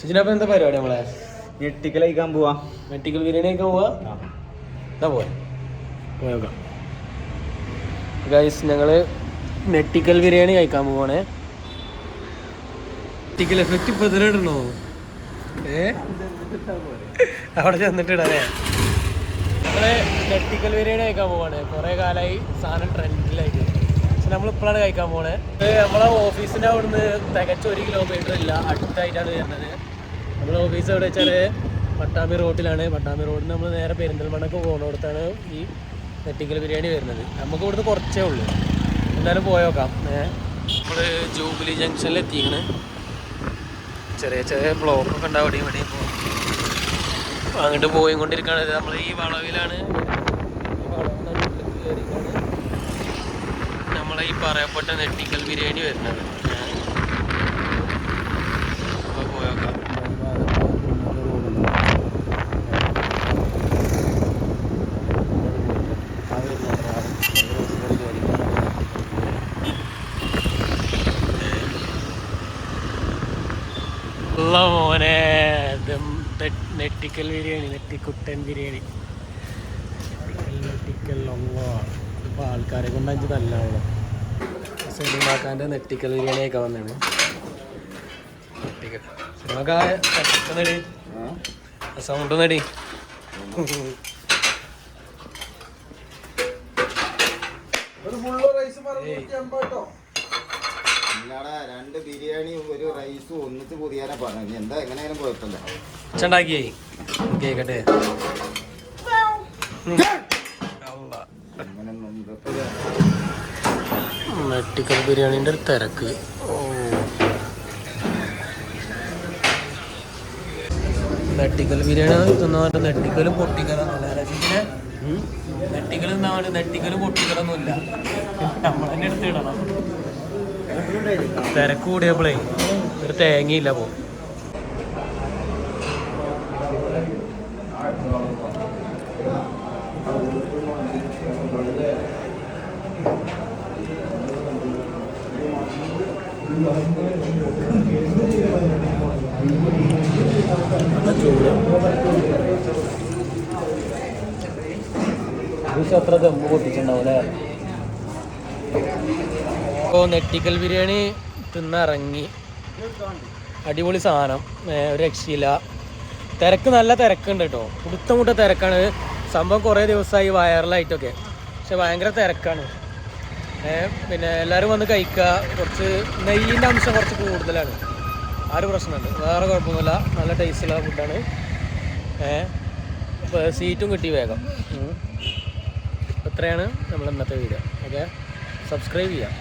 സുജിനപ്പ എന്താ പരിപാടി നമ്മളെ? ഞെട്ടിക്കൽ കഴിക്കാൻ പോവാ. മെറ്റിക്കൽ ബിരിയാണി കഴിക്കാൻ പോവാ? എന്താ പോവാ പോയേക്കാം ഗൈസ് ഞങ്ങൾ നെട്ടിക്കൽ ബിരിയാണി കഴിക്കാൻ പോവാണേ. നെട്ടിക്കൽ എഫക്റ്റ് ഇപ്പൊ ഇതിലിടണോ ഏ? അവിടെ ചെന്നിട്ടിടേ നമ്മൾ നെട്ടിക്കൽ ബിരിയാണി കഴിക്കാൻ പോവാണ്. കുറെ കാലമായി സാധനം ട്രെൻഡിലായിട്ട് ഇപ്പോഴാണ് കഴിക്കാൻ പോണേ? ഇത് നമ്മളെ ഓഫീസിന്റെ അവിടുന്ന് തികച്ച ഒരു കിലോമീറ്റർ ഇല്ല അടുത്തായിട്ടാണ് വരുന്നത്. നമ്മളെ ഓഫീസ് എവിടെ വെച്ചാൽ പട്ടാമ്പി റോഡിലാണ് പട്ടാമ്പി റോഡിൽ നമ്മൾ നേരെ പെരിന്തൽമണ്ണക്ക് പോകുന്നിടത്താണ് ഈ നെറ്റിക്കൽ ബിരിയാണി വരുന്നത്. നമുക്ക് ഇവിടുന്ന് കുറച്ചേ ഉള്ളൂ. എന്തായാലും പോയോക്കാം നമ്മൾ ജൂബിലി ജംഗ്ഷനിൽ എത്തിയാണ് ചെറിയ ചെറിയ ബ്ലോക്കൊക്കെ ഉണ്ടാവും ഇവിടെ അങ്ങോട്ട് പോയി കൊണ്ടിരിക്കുകയാണ് നമ്മൾ ഈ വളവിലാണ്. ഈ വളവിലാണ് കയറിയിട്ടാണ് നമ്മളെ ഈ പറയപ്പെട്ട നെട്ടിക്കൽ ബിരിയാണി വരുന്നത്. മോനെ നെട്ടിക്കൽ ബിരിയാണി നെട്ടിക്കുട്ടൻ ബിരിയാണി നെട്ടിക്കൽ അള്ളാ. ഇപ്പോൾ ആൾക്കാരെ കൊണ്ട് അഞ്ച് നല്ലതാണല്ലോ സിനിമാക്കാന്റെ നെട്ടിക്കൽ ബിരിയാണി ഒക്കെ വന്നാണ് സൗണ്ട് നടി രണ്ട് ബിരിയാണിയും ഒരു റൈസും ഒന്നിച്ച് പുതിയാനാ പറഞ്ഞു എന്താ എങ്ങനെയാലും കുഴപ്പമില്ല. ഉച്ചണ്ടാക്കിയേ കേക്കട്ടെ. നെട്ടിക്കൽ ബിരിയാണിന്റെ ഒരു തിരക്ക്. നെട്ടിക്കൽ ബിരിയാണി തിന്നാണ്ട് നെട്ടിക്കലും പൊട്ടിക്കലൊന്നുമില്ല രസിക്കിന് നെട്ടിക്കൽ തിന്നാണ്ട് നെട്ടിക്കലും പൊട്ടിക്കലൊന്നുമില്ല നമ്മൾ തന്നെ എടുത്ത് ഇടണം. തിരക്ക് കൂടിയപ്പോഴേ ഒരു തേങ്ങയില്ല പോ. അത്ര നെട്ടിക്കൽ ബിരിയാണി തിന്നിറങ്ങി. അടിപൊളി സാധനം. ഒരു രക്ഷയില്ല. തിരക്ക് നല്ല തിരക്കുണ്ട് കേട്ടോ കുടുത്തം മുട്ട തിരക്കാണ്. സംഭവം കുറേ ദിവസമായി വൈറലായിട്ടൊക്കെ പക്ഷെ ഭയങ്കര തിരക്കാണ്. പിന്നെ എല്ലാവരും വന്ന് കഴിക്കുക. കുറച്ച് നെയ്യിന്റെ അംശം കുറച്ച് കൂടുതലാണ്. ആ ഒരു പ്രശ്നമുണ്ട് വേറെ കുഴപ്പമൊന്നുമില്ല. നല്ല ടേസ്റ്റുള്ള ഫുഡാണ് സീറ്റും കിട്ടി വേഗം. ഇത്രയാണ് നമ്മൾ ഇന്നത്തെ വീഡിയോ ഓക്കെ സബ്സ്ക്രൈബ് ചെയ്യാം